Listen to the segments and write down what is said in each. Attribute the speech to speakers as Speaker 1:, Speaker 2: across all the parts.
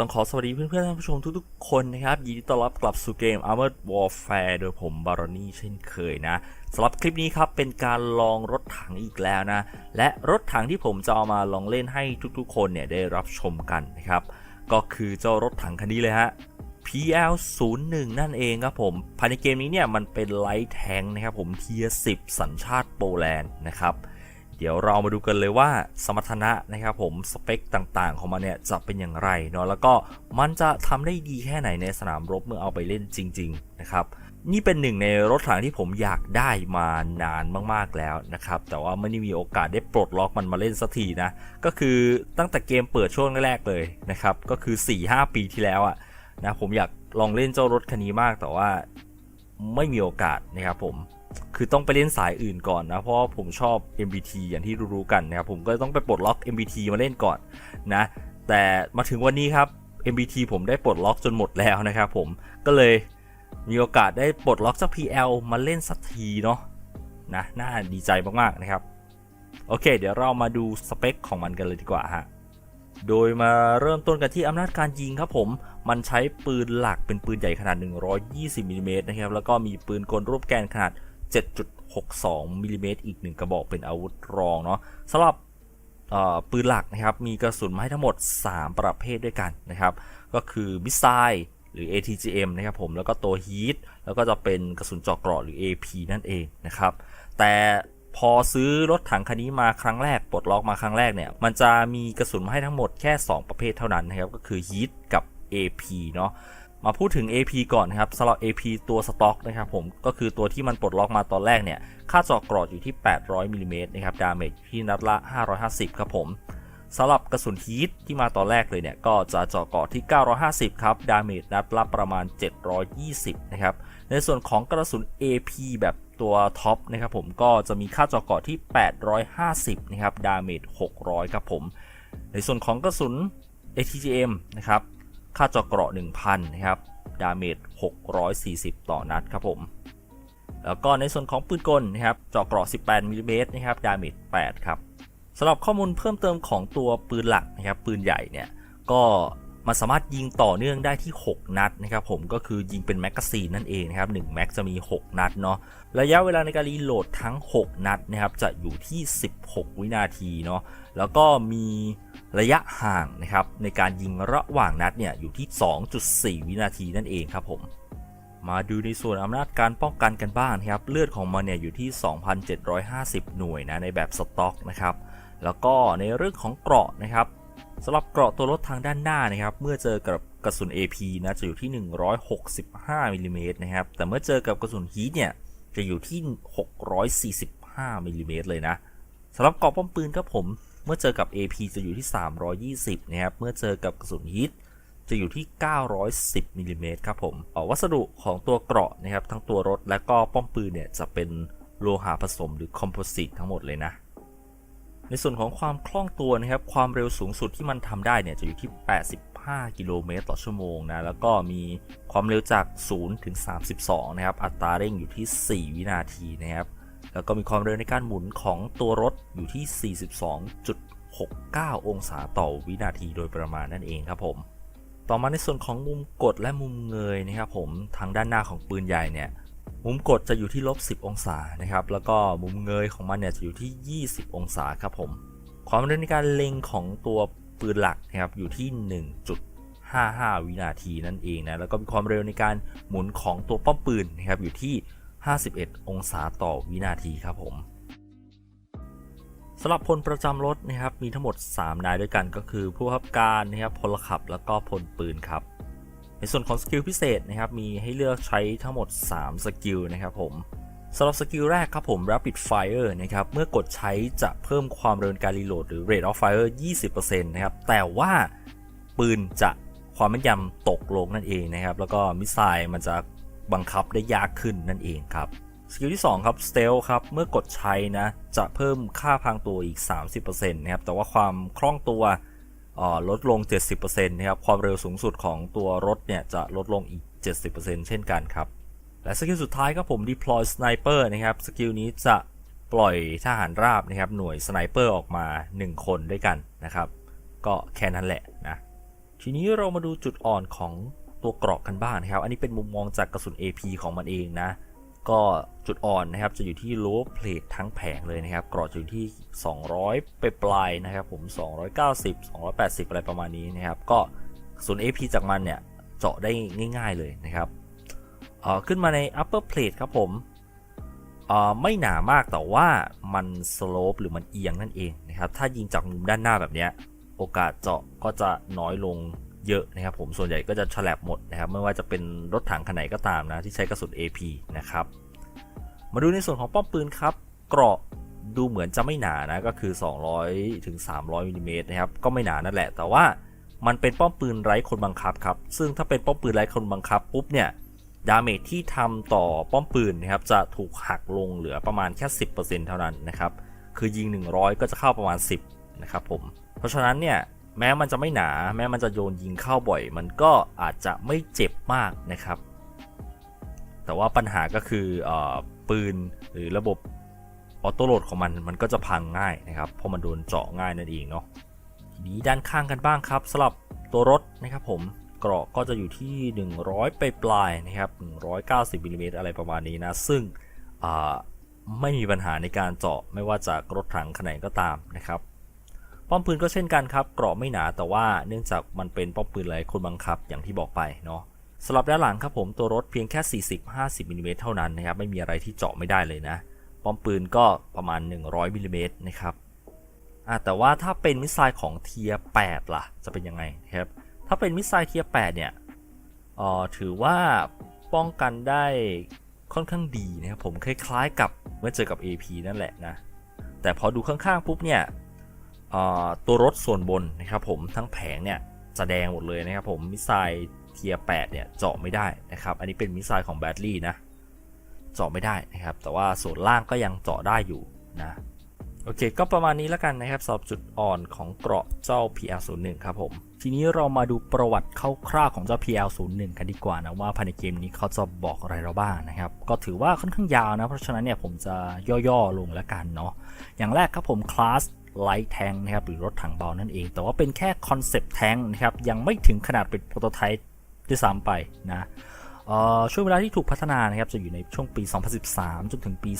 Speaker 1: ต้องขอสวัสดีเพื่อนๆท่านผู้ชมทุกๆคนนะครับ ยินดีต้อนรับกลับสู่เกม Armored Warfare โดยผมบารอนี่เช่นเคยนะสำหรับคลิปนี้ครับ เป็นการลองรถถังอีกแล้วนะ และรถถังที่ผมจะเอามาลองเล่นให้ทุกๆ คนเนี่ย ได้รับชมกันนะครับ ก็คือเจ้ารถถังคันนี้เลยฮะ PL 0 1 นั่นเองครับผม ภายในเกมนี้เนี่ยมันเป็นไลท์แทงนะครับผมเทีย10 สัญชาติโปแลนด์นะครับ เดี๋ยวเรามาดูกันเลยว่าสมรรถนะนะครับผมสเปคต่างๆ ของมันเนี่ยจะเป็นอย่างไรเนาะแล้วก็มันจะทำได้ดีแค่ไหนในสนามรบเมื่อเอาไปเล่นจริง ๆ นะครับ นี่เป็นหนึ่งในรถถังที่ผมอยากได้มานานมากๆแล้วนะครับ แต่ว่าไม่ได้มีโอกาสได้ปลดล็อกมันมาเล่นสักทีนะ ก็คือตั้งแต่เกมเปิดช่วงแรกๆเลยนะครับ ก็คือ 4-5 ปีที่แล้วอะนะผมอยากลองเล่นเจ้ารถคันนี้มากแต่ว่าไม่มีโอกาสนะครับผม คือต้องไปเล่นสายอื่นก่อนนะ เพราะผมชอบ MBT อย่างที่รู้ๆกันนะครับ ผมก็ต้องไปปลดล็อก MBT มาเล่นก่อนนะ แต่มาถึงวันนี้ครับ MBT ผมได้ปลดล็อกจนหมดแล้วนะครับผม ก็เลยมีโอกาสได้ปลดล็อกจาก PL มาเล่นสักทีเนาะนะ น่าดีใจมากๆนะครับ โอเค เดี๋ยวเรามาดูสเปคของมันกันเลยดีกว่าฮะ โดยมาเริ่มต้นกันที่อำนาจการยิงครับผม มันใช้ปืนหลักเป็นปืนใหญ่ขนาด 120มิลลิเมตรนะครับ แล้วก็มีปืนกลรูปแกนขนาด 7.62มิลลิเมตรอีกหนึ่งกระบอกเป็นอาวุธรองเนาะสำหรับปืนหลักนะครับมีกระสุนมาให้ทั้งหมด 3 ประเภทด้วยกันนะครับ ก็คือมิสไซล์หรือ ATGM นะครับผมแล้วก็ตัวฮีทแล้วก็จะเป็นกระสุนเจาะเกราะหรือ AP นั่นเองนะครับ แต่พอซื้อรถถังคันนี้มาครั้งแรกปลดล็อกมาครั้งแรกเนี่ย มันจะมีกระสุนมาให้ทั้งหมดแค่ 2 ประเภทเท่านั้นนะครับ ก็คือฮีทกับ AP เนาะ มาพูดถึง AP ก่อนนะครับสำหรับ AP ตัวสต็อกนะครับผมก็คือตัวที่มันปลดล็อกมาตอนแรกเนี่ยค่าเจาะกรอดอยู่ที่ 800มิลลิเมตรนะครับดาเมจที่นัดละ 550 ครับผมสำหรับกระสุนฮีทที่มาตอนแรกเลยเนี่ยก็จะเจาะกรอดที่ 950 ครับ ดาเมจนัดละประมาณ 720 นะครับ ในส่วนของกระสุน AP แบบตัวท็อปนะครับผมก็จะมีค่าเจาะกรอดที่ 850 นะครับ ดาเมจ 600 ครับผม ในส่วนของกระสุน ATGM นะครับ ค่าเจาะเกราะ 1,000 นะครับ ดาเมจ 640 ต่อนัดครับผม แล้วก็ในส่วนของปืนกลนะครับเจาะเกราะ 18มิลลิเมตรนะครับ ดาเมจ 8 ครับสำหรับข้อมูลเพิ่มเติมของตัวปืนหลักนะครับ ปืนใหญ่เนี่ย ก็ มันสามารถยิงต่อเนื่องได้ที่ 6 นัดนะครับผมก็คือยิงเป็นแมกกาซีนนั่นเองนะครับ1แม็กจะมี 6 นัดเนาะระยะเวลาในการรีโหลดทั้ง 6 นัดนะครับจะอยู่ที่ 16 วินาทีเนาะแล้วก็มีระยะห่างนะครับในการยิงระหว่างนัดเนี่ยอยู่ที่ 2.4 วินาทีนั่นเองครับผมมาดูในส่วนอำนาจการป้องกันกันบ้างนะครับ เลือดของมันเนี่ยอยู่ที่ 2,750 หน่วยนะในแบบสต็อกนะครับ แล้วก็ในเรื่องของเกราะนะครับ สำหรับเกราะตัวรถทางด้านหน้านะครับ เมื่อเจอกับกระสุน AP นะจะอยู่ที่ 165มิลลิเมตรนะครับ แต่เมื่อเจอกับกระสุนฮีทเนี่ยจะอยู่ที่ 645มิลลิเมตรเลยนะสำหรับเกราะป้อมปืนครับผม เมื่อเจอกับ AP จะอยู่ที่ 320นะครับ เมื่อเจอกับกระสุนฮิตจะอยู่ที่ 910มิลลิเมตรครับผมวัสดุของตัวเกราะนะครับ ทั้งตัวรถและก็ป้อมปืนเนี่ยจะเป็นโลหะผสมหรือคอมโพสิตทั้งหมดเลยนะ ในส่วนของความคล่องตัวนะครับ ความเร็วสูงสุดที่มันทำได้เนี่ยจะอยู่ที่ 85 กิโลเมตรต่อชั่วโมงนะ แล้วก็มีความเร็วจาก 0 ถึง 32 นะครับ อัตราเร่งอยู่ที่ 4 วินาทีนะครับ แล้วก็มีความเร็วในการหมุนของตัวรถอยู่ที่ 42.69 องศาต่อวินาทีโดยประมาณนั่นเองครับผม ต่อมาในส่วนของมุมกดและมุมเงยนะครับผม ทางด้านหน้าของปืนใหญ่เนี่ย มุมกดจะอยู่ที่ลบ 10 องศานะครับ แล้วก็มุมเงยของมันเนี่ยจะอยู่ที่ 20 องศาครับผม ความเร็วในการเล็งของตัวปืนหลักนะครับอยู่ที่ 1.55 วินาทีนั่นเองนะ แล้วก็มีความเร็วในการหมุนของตัวป้อมปืนนะครับอยู่ที่ 51 องศาต่อวินาทีครับผมสำหรับพลประจำรถนะครับมีทั้งหมด 3 นายด้วยกันก็คือผู้ขับการนะครับพลขับแล้วก็พลปืนครับ ในส่วนของสกิลพิเศษนะครับมีให้เลือกใช้ทั้งหมด 3 สกิลนะครับผมสำหรับสกิลแรกครับผม Rapid Fire นะครับ เมื่อกดใช้จะเพิ่มความเร็วการรีโหลดหรือ Rate of Fire 20%นะครับ แต่ว่าปืนจะความแม่นยำตกลงนั่นเองนะครับ แล้วก็มิสไซล์มันจะบังคับได้ยากขึ้นนั่นเองครับ สกิลที่ 2 ครับ Stealth ครับ เมื่อกดใช้นะ จะเพิ่มค่าพางตัวอีก 30%นะครับ แต่ว่าความคล่องตัว ลดลง 70%นะครับความเร็วสูงสุดของตัวรถเนี่ยจะลดลงอีก 70%เช่นกันครับ และสกิลสุดท้ายครับผม Deploy Sniper นะครับสกิลนี้จะปล่อยทหารราบนะครับหน่วยสไนเปอร์ออกมา 1 คนด้วยกันนะครับ ก็แค่นั้นแหละนะทีนี้เรามาดูจุดอ่อนของตัวเกราะกันบ้างนะครับ อันนี้เป็นมุมมองจากกระสุน AP ของมันเองนะ ก็จุดอ่อนนะครับจะอยู่ที่ low plate ทั้งแผงเลยนะครับกราะจะอยู่ที่ 200 ไปปลายนะครับผม 290 280 อะไรประมาณนี้นะครับก็กระสุน AP จากมันเนี่ยเจาะได้ง่าย ๆเลยนะครับเอ่อขึ้นมาใน upper plate ครับผมเอ่อไม่หนามากแต่ว่ามัน slope หรือมันเอียงนั่นเองนะครับถ้ายิงจากมุมด้านหน้าแบบเนี้ยโอกาสเจาะก็จะน้อยลง เยอะนะครับผมส่วนใหญ่ก็จะฉลับหมดนะครับไม่ว่าจะเป็นรถถังขนาดไหนก็ตามนะที่ใช้กระสุน AP นะครับมาดูในส่วนของป้อมปืนครับเกราะดูเหมือนจะไม่หนานะก็คือ 200ถึง300มิลลิเมตรนะครับก็ไม่หนานั่นแหละ แต่ว่ามันเป็นป้อมปืนไร้คนบังคับครับซึ่งถ้าเป็นป้อมปืนไร้คนบังคับปุ๊บเนี่ยดาเมจที่ทำต่อป้อมปืนนะครับจะถูกหักลงเหลือประมาณแค่ 10%เท่านั้นนะครับคือยิง 100 ก็จะเข้าประมาณ 10นะครับผมเพราะฉะนั้นเนี่ย แม้มันจะไม่หนา แม้มันจะโยนยิงเข้าบ่อย มันก็อาจจะไม่เจ็บมากนะครับ แต่ว่าปัญหาก็คืออปืนหรือระบบออโต้โหลดของมันมันก็จะพังง่ายนะครับเพราะมันโดนเจาะง่ายนั่นเองเนาะทีนี้ด้านข้างกันบ้างครับสำหรับตัวรถนะครับผมเกราะก็จะอยู่ที่ 100 ไปปลายนะครับ190มิลลิเมตรอะไรประมาณนี้นะ ซึ่งไม่มีปัญหาในการเจาะไม่ว่าจากรถถังขนาดก็ตามนะครับ ป้อมปืนก็เช่นกันครับเกราะไม่หนาแต่ว่าเนื่องจากมันเป็นป้อมปืนไร้คนบังคับอย่างที่บอกไปเนาะสำหรับด้านหลังครับผมตัวรถเพียงแค่ 40-50มิลลิเมตรเท่านั้นนะครับไม่มีอะไรที่เจาะไม่ได้เลยนะ ป้อมปืนก็ประมาณ 100มิลลิเมตรนะครับแต่ว่าถ้าเป็นมิสไซล์ของเทีย8ล่ะ จะเป็นยังไงครับถ้าเป็นมิสไซล์เทีย8เนี่ยออถือว่าป้องกันได้ค่อนข้างดีนะครับผมคล้ายๆกับเมื่อเจอกับ AP นั่นแหละนะแต่พอดูข้างๆปุ๊บเนี่ย ตัวรถส่วนบนนะครับผมทั้งแผงเนี่ยจะแดงหมดเลยนะครับผมมิสไซล์เทีย8เนี่ยเจาะไม่ได้นะครับอันนี้เป็นมิสไซล์ของแบตลี่นะเจาะไม่ได้นะครับแต่ว่าส่วนล่างก็ยังเจาะได้อยู่นะโอเค ก็ประมาณนี้แล้วกันนะครับสำหรับจุดอ่อนของเกราะเจ้า PL01 ครับผม ทีนี้เรามาดูประวัติคร่าวๆของเจ้า PL01 กันดีกว่านะว่าภายในเกมนี้เขาจะบอกอะไรเราบ้างนะครับ ก็ถือว่าค่อนข้างยาวนะ เพราะฉะนั้นเนี่ยผมจะย่อๆลงแล้วกันเนาะ อย่างแรกครับผมคลาส ไลท์แทงนะครับหรือรถถังเบานั่นเอง แต่ว่าเป็นแค่คอนเซปต์แทงนะครับยังไม่ถึงขนาดเป็นโปรโตไทป์ด้วยซ้ำไปนะช่วงเวลาที่ถูกพัฒนานะครับจะอยู่ในช่วงปี 2013 จนถึงปี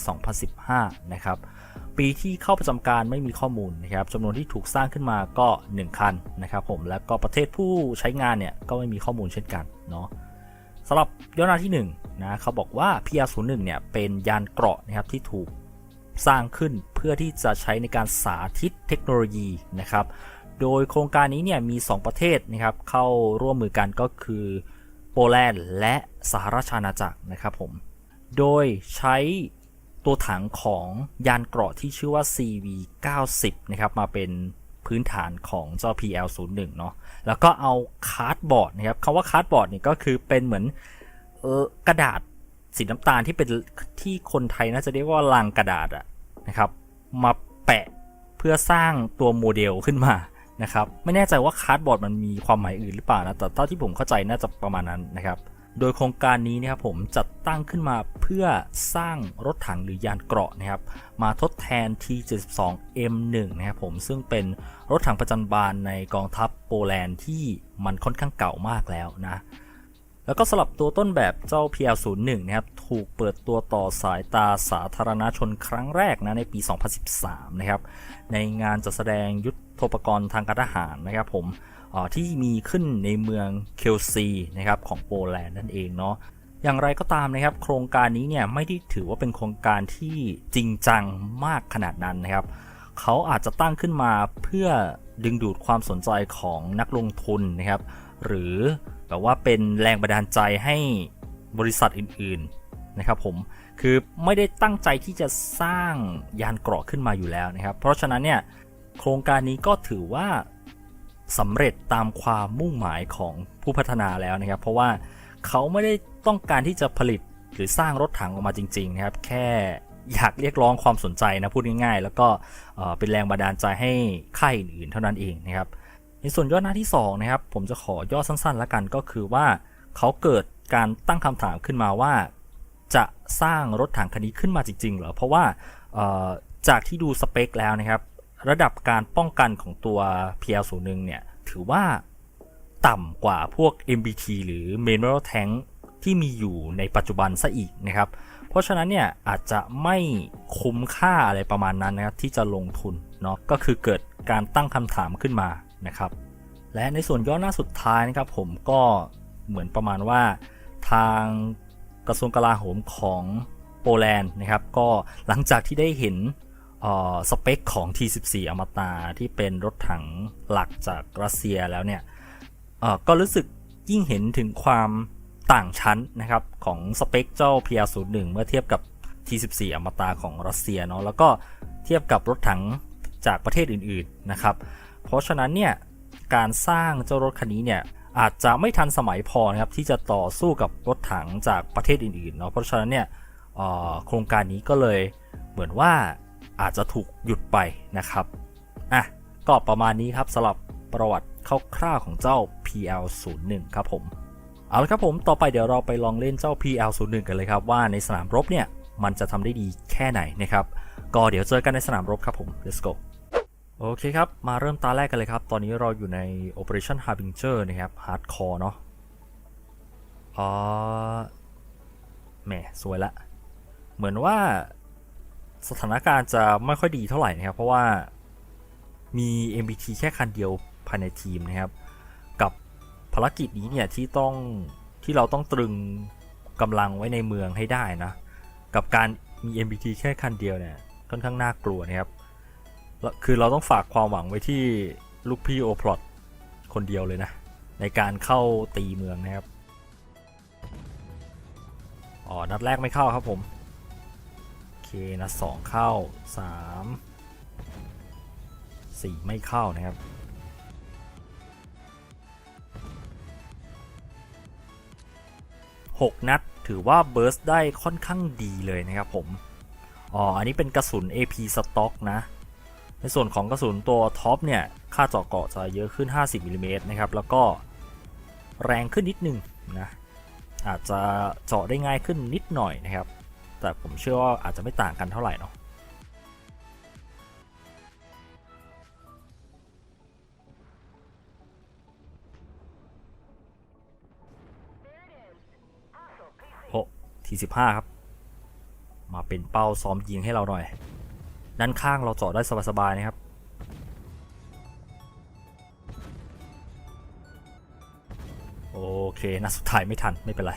Speaker 1: 2015 นะครับปีที่เข้าประจำการไม่มีข้อมูลนะครับจำนวนที่ถูกสร้างขึ้นมาก็ 1 คันนะครับผมและก็ประเทศผู้ใช้งานเนี่ยก็ไม่มีข้อมูลเช่นกันเนาะสำหรับย่อหน้าที่1นะเขาบอกว่า PR01 เนี่ยเป็นยานเกราะนะครับที่ถูก สร้างขึ้นเพื่อที่จะใช้ในการสาธิตเทคโนโลยีนะครับ โดยโครงการนี้เนี่ยมี 2 ประเทศนะครับเข้าร่วมมือกันก็คือโปแลนด์และสหราชอาณาจักรนะครับผม โดยใช้ตัวถังของยานเกราะที่ชื่อว่า CV90 นะครับมาเป็นพื้นฐานของเจ้า PL01 เนาะแล้วก็เอาคาร์ดบอร์ดนะครับคำว่าคาร์ดบอร์ดเนี่ยก็คือเป็นเหมือนออกระดาษสีน้ำตาลที่เป็นที่คนไทยน่าจะเรียกว่าลังกระดาษอะ นะครับมาแปะเพื่อสร้างตัวโมเดลขึ้นมานะครับไม่แน่ใจว่าคาร์ดบอร์ดมันมีความหมายอื่นหรือเปล่านะแต่เท่าที่ผมเข้าใจน่าจะประมาณนั้นนะครับโดยโครงการนี้นะครับผมจัดตั้งขึ้นมาเพื่อสร้างรถถังหรือยานเกราะนะครับมาทดแทน T72 M1 นะครับผมซึ่งเป็นรถถังประจันบานในกองทัพโปแลนด์ที่มันค่อนข้างเก่ามากแล้วนะ แล้วก็สลับตัวต้นแบบเจ้า PL01 นะครับ ถูกเปิดตัวต่อสายตาสาธารณชนครั้งแรกนะในปี 2013 นะครับ ในงานจัดแสดงยุทธปกรณ์ทางการทหารนะครับผมที่มีขึ้นในเมืองเคลซีนะครับของโปแลนด์นั่นเองเนาะอย่างไรก็ตามนะครับ โครงการนี้เนี่ยไม่ได้ถือว่าเป็นโครงการที่จริงจังมากขนาดนั้นนะครับ เขาอาจจะตั้งขึ้นมาเพื่อดึงดูดความสนใจของนักลงทุนนะครับ หรือ แบบว่าเป็นแรงบันดาลใจให้บริษัทอื่นๆนะครับผมคือไม่ได้ตั้งใจที่จะสร้างยานเกราะขึ้นมาอยู่แล้วนะครับ เพราะฉะนั้นเนี่ยโครงการนี้ก็ถือว่าสำเร็จตามความมุ่งหมายของผู้พัฒนาแล้วนะครับ เพราะว่าเขาไม่ได้ต้องการที่จะผลิตหรือสร้างรถถังออกมาจริง ๆ นะครับ แค่อยากเรียกร้องความสนใจนะพูดง่ายๆ แล้วก็เอ่อเป็นแรงบันดาลใจให้ค่ายอื่นๆ เท่านั้นเองนะครับ ในส่วนย่อหน้าที่2นะครับผมจะขอย่อสั้นๆ แล้วกันก็คือว่าเขาเกิดการตั้งคำถามขึ้นมาว่า จะสร้างรถถังคันนี้ขึ้นมาจริงๆเหรอเพราะว่าจากที่ดูสเปคแล้วนะครับ ระดับการป้องกันของตัว PL01 เนี่ยถือว่าต่ำกว่าพวก MBT หรือ Mineral Tank ที่มีอยู่ในปัจจุบันซะอีกนะครับ เพราะฉะนั้นเนี่ยอาจจะไม่คุ้มค่าอะไรประมาณนั้นนะครับที่จะลงทุนเนาะก็คือเกิดการตั้งคำถามขึ้นมา นะครับ และในส่วนย่อหน้าสุดท้ายนะครับผมก็เหมือนประมาณว่าทางกระทรวงกลาโหมของโปแลนด์นะครับ ก็หลังจากที่ได้เห็นสเปคของ T14 อมตะที่เป็นรถถังหลักจากรัสเซียแล้วเนี่ยก็รู้สึกยิ่งเห็นถึงความต่างชั้นนะครับของสเปคเจ้า PR01 เมื่อเทียบกับ T14 อมตะของรัสเซียเนาะแล้วก็เทียบกับรถถังจากประเทศอื่นๆนะครับ เพราะฉะนั้นเนี่ยการสร้างเจ้ารถคันนี้เนี่ยอาจจะไม่ทันสมัยพอนะครับที่จะต่อสู้กับรถถังจากประเทศอื่นๆเนาะเพราะฉะนั้นเนี่ยโครงการนี้ก็เลยเหมือนว่าอาจจะถูกหยุดไปนะครับอะก็ประมาณนี้ครับสำหรับประวัติคร่าวๆของเจ้า PL01 ครับผมเอาละครับผมต่อไปเดี๋ยวเราไปลองเล่นเจ้า PL01 กันเลยครับว่าในสนามรบเนี่ยมันจะทำได้ดีแค่ไหนนะครับก็เดี๋ยวเจอกันในสนามรบครับผม let's go โอเคครับ มาเริ่มตาแรกกันเลยครับ ตอนนี้เราอยู่ใน Operation Harbinger นะครับ Hardcore เนาะอ๋อแหมสวยละ เหมือนว่าสถานการณ์จะไม่ค่อยดีเท่าไหร่นะครับ เพราะว่ามี MBT แค่คันเดียวภายในทีมนะครับ กับภารกิจนี้เนี่ยที่ต้องที่เราต้องตรึงกำลังไว้ในเมืองให้ได้นะ กับการมี MBT แค่คันเดียวเนี่ยค่อนข้างน่ากลัวนะครับ คือเราต้องฝากความหวังไว้ที่ลูกพี่โอพลอตคนเดียวเลยนะ ในการเข้าตีเมืองนะครับ อ๋อ นัดแรกไม่เข้าครับผม โอเค นัดสองเข้าสามสี่ไม่เข้านะครับ6นัดถือว่าเบิร์สได้ค่อนข้างดีเลยนะครับผม อ๋อ อันนี้เป็นกระสุน AP สต็อกนะ ในส่วนของกระสุนตัวท็อปเนี่ย ค่าเจาะเกาะจะเยอะขึ้น 50มิลลิเมตรนะครับ แล้วก็แรงขึ้นนิดนึงนะ อาจจะเจาะได้ง่ายขึ้นนิดหน่อยนะครับ แต่ผมเชื่อว่าอาจจะไม่ต่างกันเท่าไหร่เนาะโอ้ทีสิบห้าครับ มาเป็นเป้าซ้อมยิงให้เราหน่อย ด้านข้างเราเจาะได้สบายๆนะครับโอเคนัดสุดท้ายไม่ทันไม่เป็นไร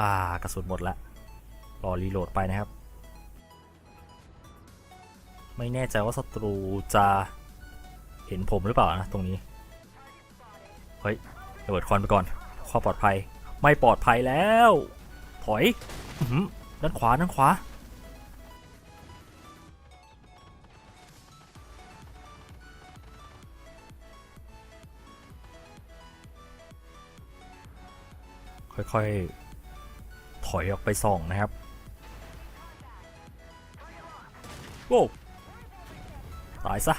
Speaker 1: อ่ากระสุนหมดแล้วรอรีโหลดไปนะครับ ไม่แน่ใจว่าศัตรูจะเห็นผมหรือเปล่านะตรงนี้เฮ้ยระเบิดควันไปก่อนความปลอดภัย ไม่ปลอดภัยแล้ว ถอยหือ ด้านขวาด้านขวาค่อยๆ ถอยออกไปส่องนะครับ โว้ตายซะ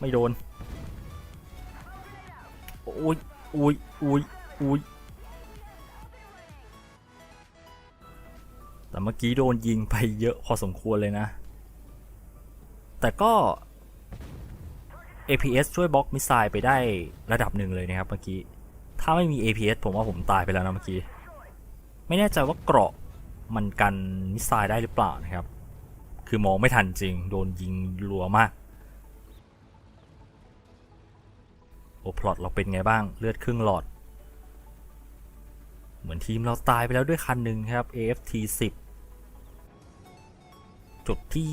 Speaker 1: ไม่โดนอุ้ยอุ้ยอุ้ยอุ้ย แต่เมื่อกี้โดนยิงไปเยอะพอสมควรเลยนะ แต่ก็ APS ช่วยบล็อกมิสไซล์ไปได้ระดับหนึ่งเลยนะครับเมื่อกี้ ถ้าไม่มี APS ผมว่าผมตายไปแล้วนะเมื่อกี้ ไม่แน่ใจว่าเกราะมันกันมิสไซล์ได้หรือเปล่านะครับ คือมองไม่ทันจริง โดนยิงรัวมาก โอพลอตเราเป็นไงบ้าง เลือดครึ่งหลอด เหมือนทีมเราตายไปแล้วด้วยคันหนึ่งครับ AFT 10 จุดที่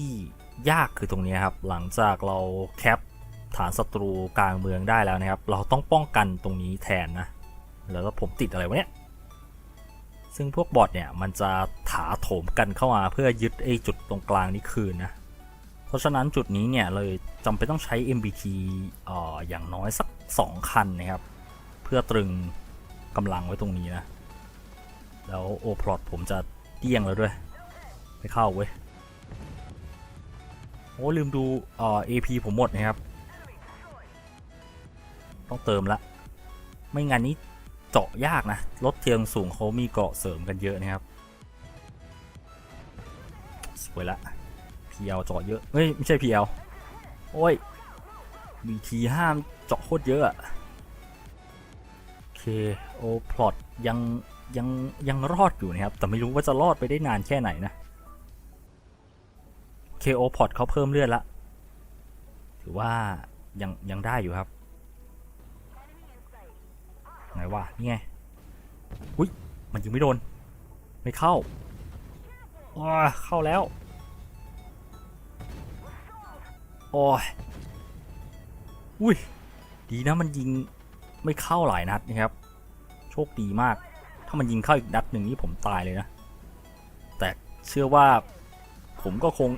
Speaker 1: ยากคือตรงนี้ครับ หลังจากเราแคปฐานศัตรูกลางเมืองได้แล้วนะครับ เราต้องป้องกันตรงนี้แทนนะ แล้วก็ผมติดอะไรวะเนี่ย ซึ่งพวกบอทเนี่ยมันจะถาโถมกันเข้ามาเพื่อยึดไอ้จุดตรงกลางนี้คืนนะ เพราะฉะนั้นจุดนี้เนี่ยเลยจำเป็นต้องใช้ MBT อออย่างน้อยสัก 2 คันนะครับ เพื่อตรึงกำลังไว้ตรงนี้นะ แล้วโอพลอตผมจะเดี้ยงแล้วด้วย ไม่เข้าเว้ย อ้ลืมดูเอ่อ AP ผมหมดนะครับ ต้องเติมละ ไม่งั้นนี้เจาะยากนะรถเทียงสูงเขามีเกาะเสริมกันเยอะนะครับ สวยละ PL เจาะเยอะเฮ้ยไม่ใช่ PL โอ้ย BT ห้ามเจาะโคตรเยอะอะโอเคโอพลอตยังยังยังรอดอยู่นะครับ แต่ไม่รู้ว่าจะรอดไปได้นานแค่ไหนนะ KO พอตเขาเพิ่มเลือดละ ถือว่ายังยังได้อยู่ครับ ไหนวะนี่ไง อุ้ยมันยิงไม่โดน ไม่เข้าว้าเข้าแล้ว โอ้ย อุ้ย ดีนะมันยิงไม่เข้าหลายนัดนะครับ โชคดีมาก ถ้ามันยิงเข้าอีกนัดหนึ่งนี่ผมตายเลยนะ แต่เชื่อว่าผมก็คง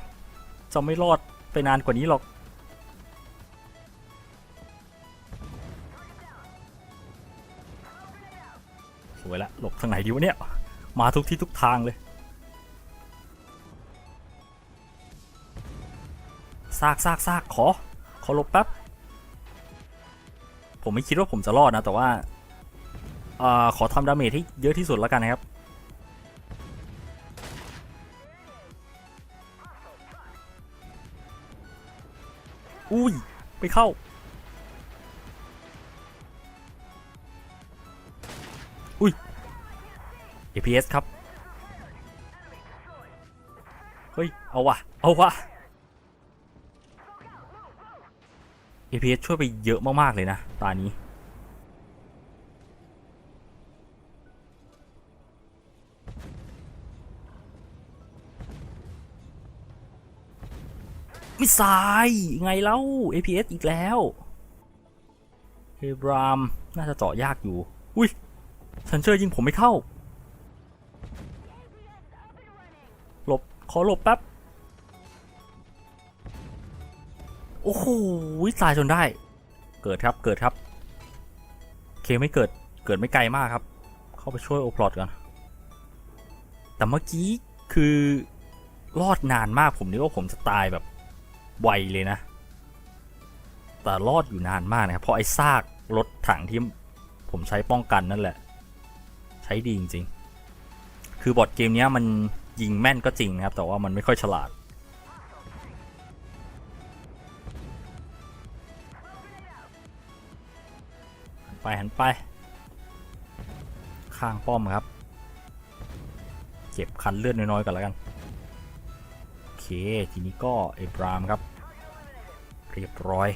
Speaker 1: จะไม่รอดไปนานกว่านี้หรอกสวยละหลบทางไหนดีวะเนี่ย มาทุกที่ทุกทางเลยซากซากซากขอ ขอหลบแป๊บ ผมไม่คิดว่าผมจะรอดนะ แต่ว่าอ่อขอทำดาเมจให้เยอะที่สุดแล้วกันนะครับ ไปเข้า อุ้ย APS ครับ เฮ้ย เอาวะเอาวะ APS ช่วยไปเยอะมาก ๆ เลยนะ ตานี้ มิสไซล์ไงเล่า APS อีกแล้วเฮบรามน่าจะเจาะยากอยู่ อุ้ยชันเชอร์ยิงผมไม่เข้า หลบ ขอหลบแป๊บ โอ้โหตายจนได้ เกิดครับ เกิดครับ เคไม่เกิด เกิดไม่ไกลมากครับ เข้าไปช่วยโอพลอตก่อน แต่เมื่อกี้คือรอดนานมากผมนึกว่าผมจะตายแบบ ไวเลยนะ แต่รอดอยู่นานมากนะครับเพราะไอ้ซากรถถังที่ผมใช้ป้องกันนั่นแหละ ใช้ดีจริงๆ คือบอทเกมนี้มันยิงแม่นก็จริงนะครับ แต่ว่ามันไม่ค่อยฉลาดหันไปหันไป ข้างป้อมครับ เก็บคันเลือดน้อยๆก่อนแล้วกัน ทีนี้ก็เอบรามครับ เรียบร้อย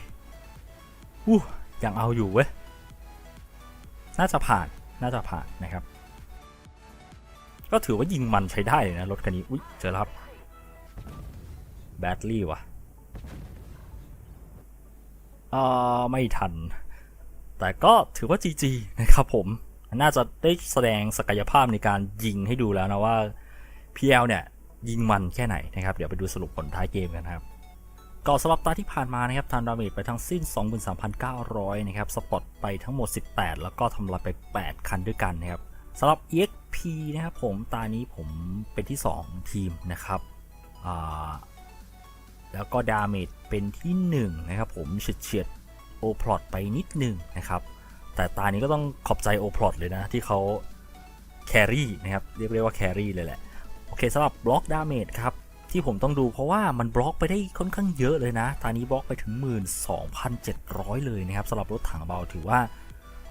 Speaker 1: อู้ยังเอาอยู่เว้ย น่าจะผ่าน น่าจะผ่านนะครับ ก็ถือว่ายิงมันใช้ได้เลยนะรถคันนี้ อุ้ยเจอแล้วครับ แบตลี่วะอ่าไม่ทัน แต่ก็ถือว่า GG นะครับผม น่าจะได้แสดงศักยภาพในการยิงให้ดูแล้วนะว่า PL เนี่ย ยิงมันแค่ไหนนะครับ เดี๋ยวไปดูสรุปผลท้ายเกมกันนะครับก็สำหรับตาที่ผ่านมานะครับทำดาเมจไปทั้งสิ้น 23,900 นะครับ สปอตไปทั้งหมด 18 แล้วก็ทำลายไป 8 คันด้วยกันนะครับสำหรับ EXP นะครับผมตานี้ผมเป็นที่ 2 ทีมนะครับแล้วก็ดาเมจเป็นที่ 1 นะครับผมเฉียดเฉียดโอพลอตไปนิดหนึ่งนะครับ แต่ตานี้ก็ต้องขอบใจโอพลอตเลยนะ ที่เขาแครี่นะครับ เรียกได้ว่าแครี่เลยแหละ เคสำหรับบล็อกดาเมจครับ ที่ผมต้องดูเพราะว่ามันบล็อกไปได้ค่อนข้างเยอะเลยนะตอนนี้บล็อกไปถึง 12,700 เลยนะครับสำหรับรถถังเบาถือว่า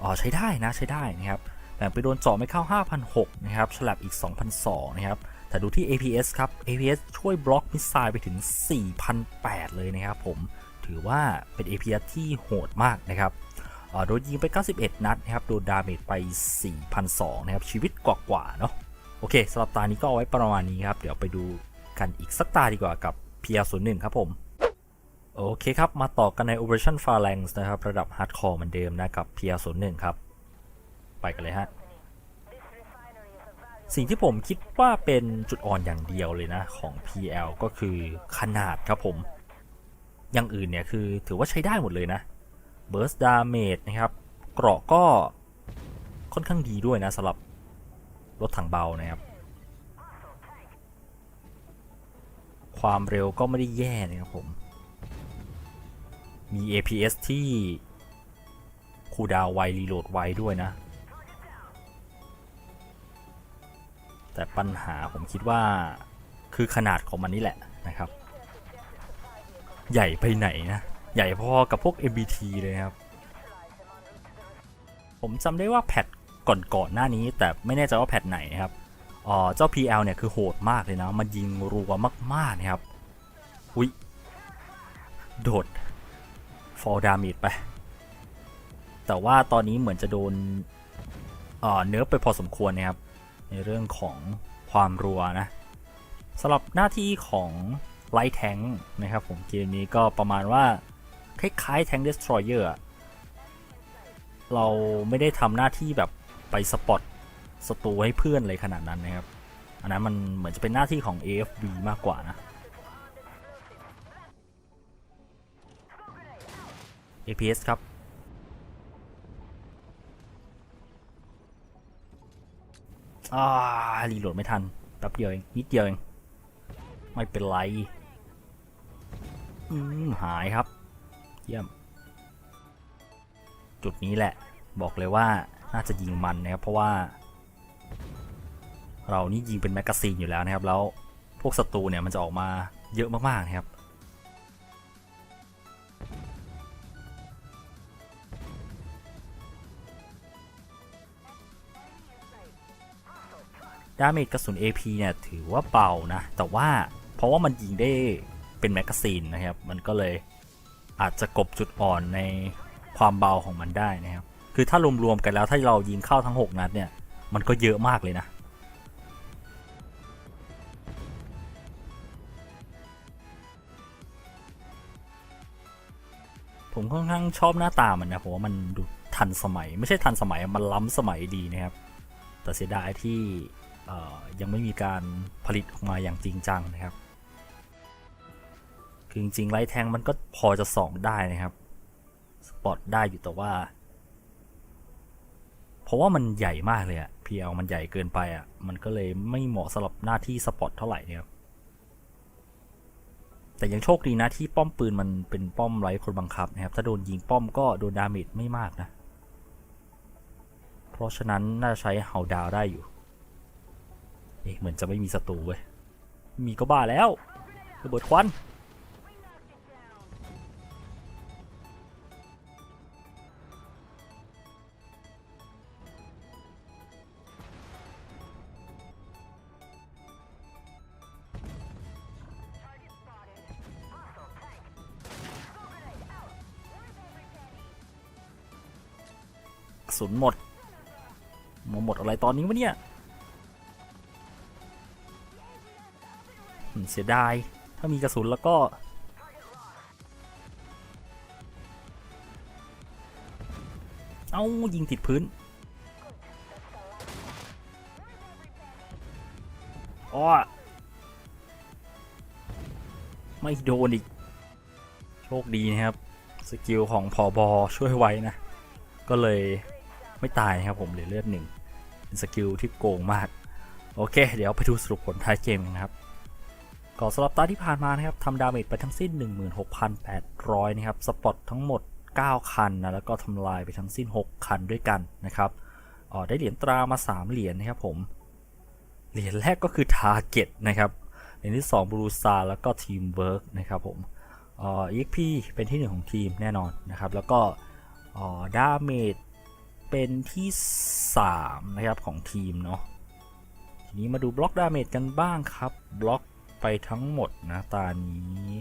Speaker 1: อ๋อใช้ได้นะใช้ได้นะครับแต่ไปโดนเจาะไม่เข้า5,600นะครับฉลับอีก2,200นะครับแต่ดูที่ APS ครับ APS ช่วยบล็อกมิสไซล์ไปถึง4,800เลยนะครับผมถือว่าเป็น APS ที่โหดมากนะครับอ่าโดนยิงไป 91 นัดนะครับ โดนดาเมจไป4,200นะครับ ชีวิตกว่าๆเนาะ อเคสำหรับตานี้ก็เอาไว้ประมาณนี้ครับ เดี๋ยวไปดูกันอีกสักตาดีกว่ากับ PR01 ครับผมโอเคครับ มาต่อกันใน Operation Phalanx นะครับ ระดับ Hardcore เหมือนเดิมนะกับ PR01 ครับ ไปกันเลยฮะ สิ่งที่ผมคิดว่าเป็นจุดอ่อนอย่างเดียวเลยนะ ของ PL ก็คือขนาดครับผม อย่างอื่นเนี่ยคือถือว่าใช้ได้หมดเลยนะ Burst Damage นะครับ เกราะก็ค่อนข้างดีด้วยนะสำหรับ รถถังเบานะครับ ความเร็วก็ไม่ได้แย่นะครับผม มี APS ที่คูดาวไวรีโหลดไวด้วยนะ แต่ปัญหาผมคิดว่าคือขนาดของมันนี่แหละนะครับ ใหญ่ไปไหนนะ ใหญ่พอกับพวก MBT เลยครับ ผมจำได้ว่าแพท ก่อนๆหน้านี้แต่ไม่แน่ใจว่าแพทไหนนะครับเจ้า PL เนี่ยคือโหดมากเลยนะ มันยิงรัวมากๆนะครับ อุ้ย โดด fall damage ไป แต่ว่าตอนนี้เหมือนจะโดนเนิร์ฟไปพอสมควรนะครับ ในเรื่องของความรัวนะสำหรับหน้าที่ของไลท์แทงนะครับผมเกมนี้ก็ประมาณว่า คล้ายๆแทง Destroyer อะเราไม่ได้ทำหน้าที่แบบ ไปสปอตศัตรูให้เพื่อนเลยขนาดนั้นนะครับ อันนั้นมันเหมือนจะเป็นหน้าที่ของ AFB มากกว่านะ APS ครับอ่ารีโหลดไม่ทันแป๊บเดียวเอง นิดเดียวเอง ไม่เป็นไร อืม หายครับ เยี่ยม จุดนี้แหละ บอกเลยว่า น่าจะยิงมันนะครับเพราะว่า เรานี่ยิงเป็นแมกกาซีนอยู่แล้วนะครับ แล้วพวกศัตรูเนี่ยมันจะออกมาเยอะมากๆนะครับดาเมจกระสุน AP เนี่ยถือว่าเบานะ แต่ว่าเพราะว่ามันยิงได้เป็นแมกกาซีนนะครับ มันก็เลยอาจจะกบจุดอ่อนในความเบาของมันได้นะครับ คือถ้ารวมๆกันแล้วถ้าเรายิงเข้าทั้ง 6 นัดเนี่ย มันก็เยอะมากเลยนะผมค่อนข้างชอบหน้าตามันนะผมว่ามันดูทันสมัยไม่ใช่ทันสมัยมันล้ำสมัยดีนะครับ แต่เสียดายที่ยังไม่มีการผลิตออกมาอย่างจริงจังนะครับ คือจริงๆไลท์แทงมันก็พอจะส่องได้นะครับ สปอตได้อยู่แต่ว่า เพราะว่ามันใหญ่มากเลยอะ PL มันใหญ่เกินไปอะมันก็เลยไม่เหมาะสำหรับหน้าที่สปอตเท่าไหร่เนะครับแต่ยังโชคดีนะที่ป้อมปืนมันเป็นป้อมไร้คนบังคับนะครับ ถ้าโดนยิงป้อมก็โดนดาเมจไม่มากนะ เพราะฉะนั้นน่าใช้เฮาดาวได้อยู่ เอ๊ะเหมือนจะไม่มีศัตรูเว้ย มีก็บ้าแล้วระเบิดควัน สุนหมดหมดหมดอะไรตอนนี้วะเนี่ยเสียดาย ถ้ามีกระสุนแล้วก็ เอายิงติดพื้น อ้อ ไม่โดนอีก โชคดีนะครับ สกิลของพอบอช่วยไว้นะ ก็เลย ไม่ตายนะครับผมเหลือเลือดหนึ่งเป็นสกิลที่โกงมาก โอเค เดี๋ยวไปดูสรุปผลท้ายเกมกันนะครับก็สำหรับตาที่ผ่านมานะครับทำดาเมจไปทั้งสิ้น 16,800 นะครับ สปอตทั้งหมด 9 คันนะแล้วก็ทำลายไปทั้งสิ้น 6 คันด้วยกันนะครับอ๋อได้เหรียญตรามา 3 เหรียญนะครับผม เหรียญแรกก็คือทาร์เก็ตนะครับ เหรียญที่2บรูซาแล้วก็ทีมเวิร์กนะครับผมอ๋อ EXP เป็นที่ 1 ของทีมแน่นอนนะครับ แล้วก็อ๋อดาเมจ เป็นที่ 3 นะครับของทีมเนาะทีนี้มาดูบล็อกดาเมจกันบ้างครับ บล็อกไปทั้งหมดนะตานี้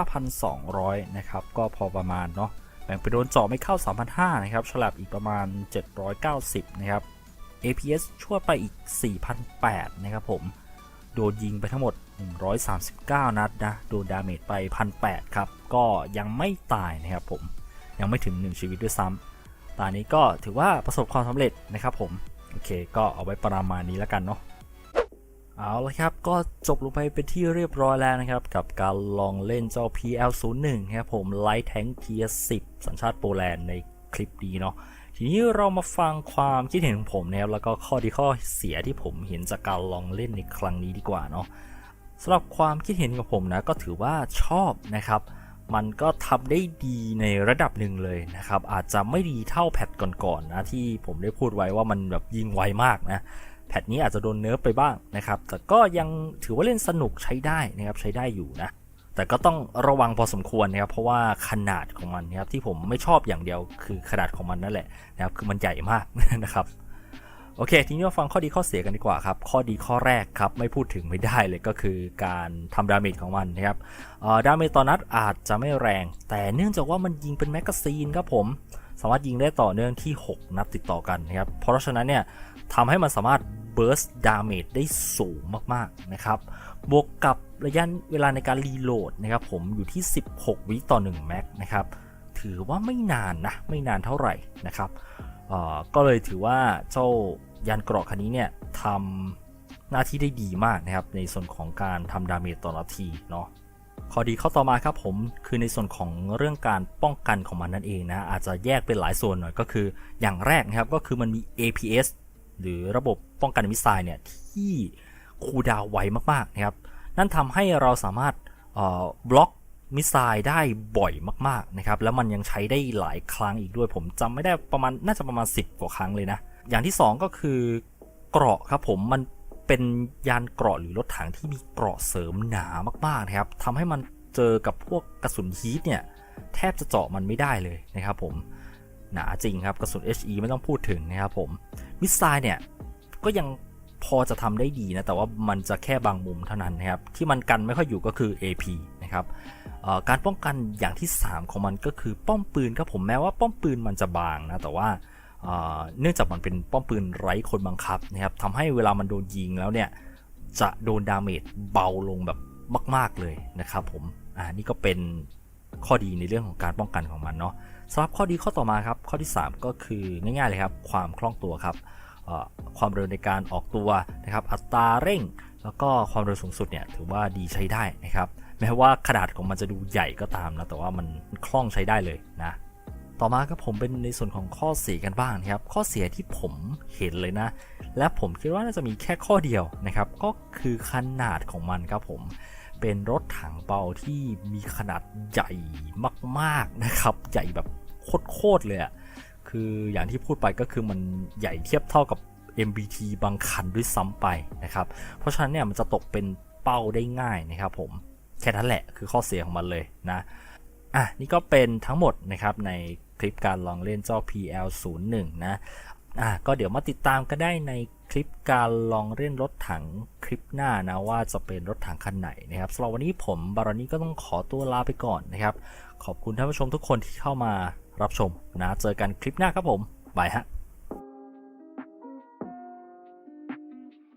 Speaker 1: 9,200 นะครับ ก็พอประมาณเนาะแบ่งไปโดนเจาะไม่เข้า 3,500 นะครับฉลับอีกประมาณ 790 นะครับ APS ช่วยไปอีก 4,800 นะครับผมโดนยิงไปทั้งหมด 139 นัดนะ โดนดาเมจไป 1,800 ครับ ก็ยังไม่ตายนะครับผม ยังไม่ถึง 1 ชีวิตด้วยซ้ำ ตอนนี้ก็ถือว่าประสบความสำเร็จนะครับผมโอเค ก็เอาไว้ประมาณนี้แล้วกันเนาะเอาละครับ ก็จบลงไปเป็นที่เรียบร้อยแล้วนะครับ กับการลองเล่นเจ้า PL01 ครับผม Light Tank Tier 10สัญชาติโปแลนด์ในคลิปนี้เนาะทีนี้เรามาฟังความคิดเห็นของผมนะครับแล้วก็ข้อดีข้อเสียที่ผมเห็นจากการลองเล่นในครั้งนี้ดีกว่าเนาะสำหรับความคิดเห็นของผมนะก็ถือว่าชอบนะครับ มันก็ทำได้ดีในระดับหนึ่งเลยนะครับ อาจจะไม่ดีเท่าแพทก่อนๆนะที่ผมได้พูดไว้ว่ามันแบบยิงไวมากนะแพทนี้อาจจะโดนเนิร์ฟไปบ้างนะครับ แต่ก็ยังถือว่าเล่นสนุกใช้ได้นะครับใช้ได้อยู่นะแต่ก็ต้องระวังพอสมควรนะครับเพราะว่าขนาดของมันนะครับที่ผมไม่ชอบอย่างเดียวคือขนาดของมันนั่นแหละนะครับคือมันใหญ่มากนะครับ โอเค ทีนี้มาฟังข้อดีข้อเสียกันดีกว่าครับ ข้อดีข้อแรกครับ ไม่พูดถึงไม่ได้เลยก็คือการทำดาเมจของมันนะครับดาเมจต่อนัดอาจจะไม่แรง แต่เนื่องจากว่ามันยิงเป็นแมกกาซีนครับผม สามารถยิงได้ต่อเนื่องที่ 6 นัดติดต่อกันนะครับ เพราะฉะนั้นเนี่ยทำให้มันสามารถ burst damage ได้สูงมากๆนะครับ บวกกับระยะเวลาในการรีโหลดนะครับผมอยู่ที่ 16 วิต่อ 1 แม็กนะครับ ถือว่าไม่นานนะ ไม่นานเท่าไหร่นะครับ ก็เลยถือว่าเจ้ายานเกราะคันนี้เนี่ยทำหน้าที่ได้ดีมากนะครับ ในส่วนของการทำดาเมจต่อนาทีเนาะข้อดีข้อต่อมาครับผมคือในส่วนของเรื่องการป้องกันของมันนั่นเองนะอาจจะแยกเป็นหลายส่วนหน่อยก็คืออย่างแรกนะครับก็คือมันมี APS หรือระบบป้องกันมิสไซล์เนี่ยที่คูดาวไวมากๆนะครับนั่นทำให้เราสามารถบล็อก มิสไซล์ได้บ่อยมากๆนะครับแล้วมันยังใช้ได้หลายครั้งอีกด้วยผมจำไม่ได้ประมาณน่าจะประมาณ 10 กว่าครั้งเลยนะ อย่างที่ 2 ก็คือเกราะครับผมมันเป็นยานเกราะหรือรถถังที่มีเกราะเสริมหนามากๆนะครับทำให้มันเจอกับพวกกระสุนฮีทเนี่ยแทบจะเจาะมันไม่ได้เลยนะครับผมหนาจริงครับกระสุน HE ไม่ต้องพูดถึงนะครับผมมิสไซล์เนี่ยก็ยังพอจะทำได้ดีนะ แต่ว่ามันจะแค่บางมุมเท่านั้นนะครับ ที่มันกันไม่ค่อยอยู่ก็คือ AP นะครับการป้องกันอย่างที่ 3 ของมันก็คือป้อมปืนครับผมแม้ว่าป้อมปืนมันจะบางนะแต่ว่าเนื่องจากมันเป็นป้อมปืนไร้คนบังคับนะครับทำให้เวลามันโดนยิงแล้วเนี่ยจะโดนดาเมจเบาลงแบบมาก ๆเลยนะครับผมอ่านี่ก็เป็นข้อดีในเรื่องของการป้องกันของมันเนาะสำหรับข้อดีข้อต่อมาครับข้อที่ 3 ก็คือง่ายๆเลยครับความคล่องตัวครับความเร็วในการออกตัวนะครับอัตราเร่ง แล้วก็ความเร็วสูงสุดเนี่ยถือว่าดีใช้ได้นะครับ แม้ว่าขนาดของมันจะดูใหญ่ก็ตามนะแต่ว่ามันคล่องใช้ได้เลยนะ ต่อมาครับผมเป็นในส่วนของข้อเสียกันบ้างนะครับ ข้อเสียที่ผมเห็นเลยนะ และผมคิดว่าน่าจะมีแค่ข้อเดียวนะครับ ก็คือขนาดของมันครับผมเป็นรถถังเบาที่มีขนาดใหญ่มากๆนะครับ ใหญ่แบบโคตรๆเลยอะคืออย่างที่พูดไปก็คือมันใหญ่เทียบเท่ากับ MBT บางคันด้วยซ้ำไปนะครับ เพราะฉะนั้นเนี่ยมันจะตกเป็นเป้าได้ง่ายนะครับผม แค่นั้นแหละคือข้อเสียของมันเลยนะอะนี่ก็เป็นทั้งหมดนะครับในคลิปการลองเล่นเจ้า PL01 นะอะก็เดี๋ยวมาติดตามกันได้ในคลิปการลองเล่นรถถังคลิปหน้านะว่าจะเป็นรถถังคันไหนนะครับสำหรับวันนี้ผมบารอนี่ก็ต้องขอตัวลาไปก่อนนะครับ ขอบคุณท่านผู้ชมทุกคนที่เข้ามารับชมนะเจอกันคลิปหน้าครับผมบายฮะ